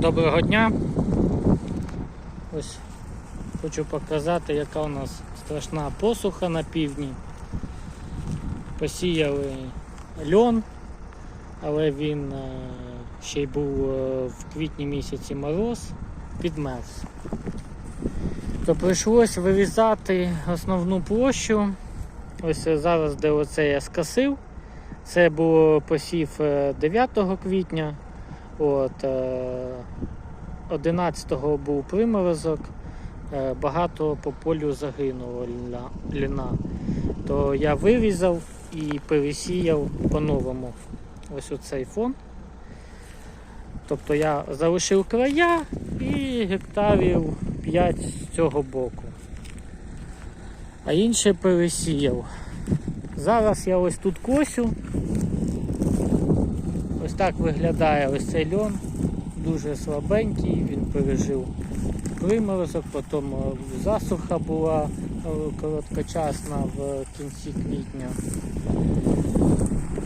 Доброго дня. Ось хочу показати, яка у нас страшна посуха на півдні. Посіяли льон, але він е, ще й був е, в квітні місяці мороз, підмерз. То прийшлось вирізати основну площу. Ось е, зараз, де оце я скосив. Це було посів е, 9 квітня. От, е, 11-го був приморозок, е, багато по полю загинуло ліна. То я вирізав і пересіяв по-новому ось оцей фон. Тобто я залишив края і гектарів 5 з цього боку. А інше пересіяв. Зараз я ось тут косю. Так виглядає ось цей льон. Дуже слабенький, він пережив приморозок, потім е, засуха була е, короткочасна в кінці квітня.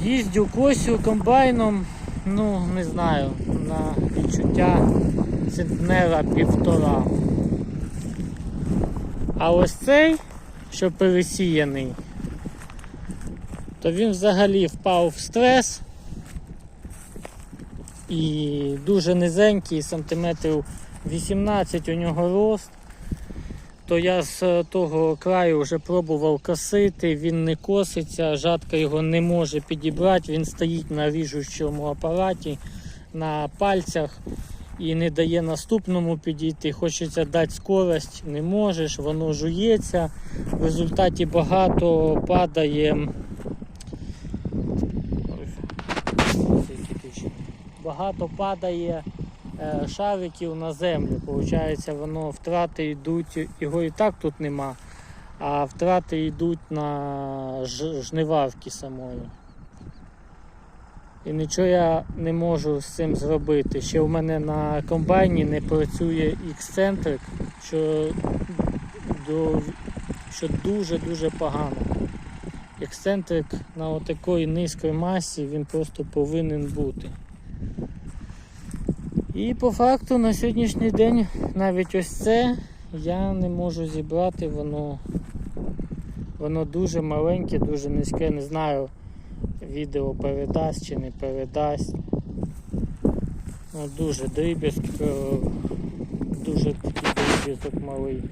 Їздю косю комбайном, ну не знаю, на відчуття центнера півтора. А ось цей, що пересіяний, то він взагалі впав в стрес і дуже низенький, сантиметрів 18 у нього рост. То я з того краю вже пробував косити, він не коситься, жатка його не може підібрати, він стоїть на ріжучому апараті на пальцях і не дає наступному підійти. Хочеться дати скорость, не можеш, воно жується. В результаті багато падає. Багато падає е, шариків на землю. Получається, воно втрати йдуть, його і так тут нема, а втрати йдуть на жниварки самої. І нічого я не можу з цим зробити. Ще в мене на комбайні не працює X-центрик, що, дуже-дуже погано. Ексцентрик на такої низькій масі він просто повинен бути. І по факту на сьогоднішній день навіть ось це я не можу зібрати, воно, воно дуже маленьке, дуже низьке, не знаю, відео передасть чи не передасть. Ну, дуже дріб'язк, е, дуже такий дріб'язок малий.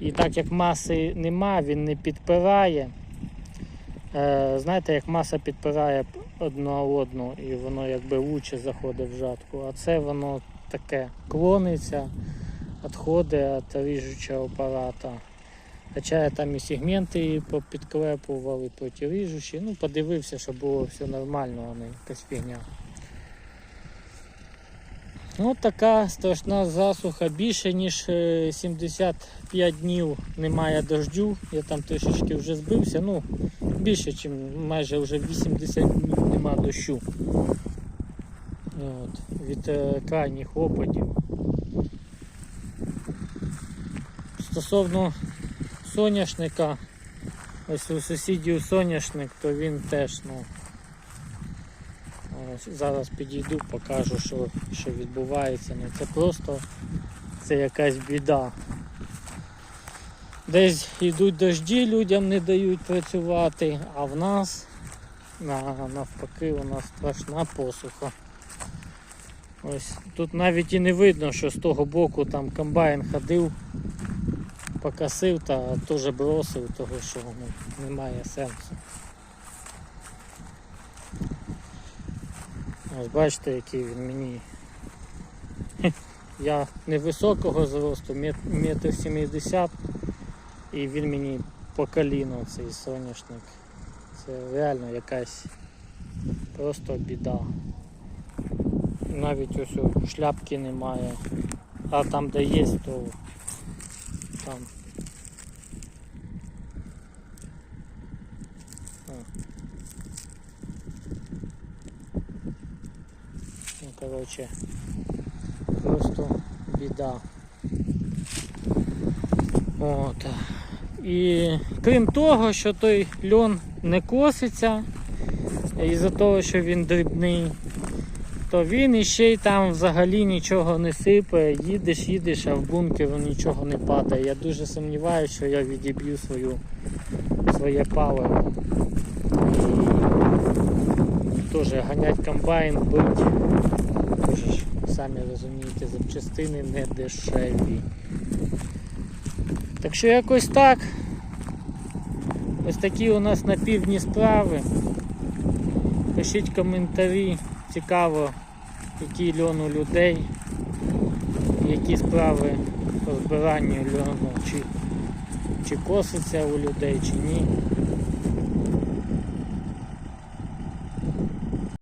І так як маси нема, він не підпирає. Е, знаєте, як маса підпирає одна одну і воно якби лучше заходить в жатку, а це воно таке клониться, відходить від ріжучого апарата. Хоча я там і сегменти підклепував, і протиріжучі. Ну, подивився, що було все нормально, а не якась фігня. Ну, така страшна засуха. Більше ніж е, 75 днів немає дождю. Я там трішечки вже збився. Ну, більше, ніж майже вже 80 днів нема дощу. От, від е, крайніх опадів. Стосовно соняшника, ось у сусідів соняшник, то він теж, ну. Зараз підійду, покажу, що, що відбувається. Ну, це просто це якась біда. Десь йдуть дожді, людям не дають працювати, а в нас на, навпаки у нас страшна посуха. Ось тут навіть і не видно, що з того боку там комбайн ходив, покосив та теж бросив, того що ну, немає сенсу. Ось бачите, який він мені. Я невисокого зросту, метр сімдесят, і він мені по коліну цей соняшник. Це реально якась просто біда. Навіть ось шляпки немає. А там де є, то там. О. Ну, коротше, просто біда. От. І крім того, що той льон не коситься, із-за того, що він дрібний, то він іще й там взагалі нічого не сипе. Їдеш, їдеш, а в бункеру нічого не падає. Я дуже сумніваюся, що я відіб'ю свою, своє паливо. Теж ганять комбайн, бить. Самі розумієте, запчастини не дешеві. Так що якось так. Ось такі у нас на півдні справи. Пишіть коментарі, цікаво, який льон у людей, які справи по збиранню льону, чи, чи коситься у людей, чи ні.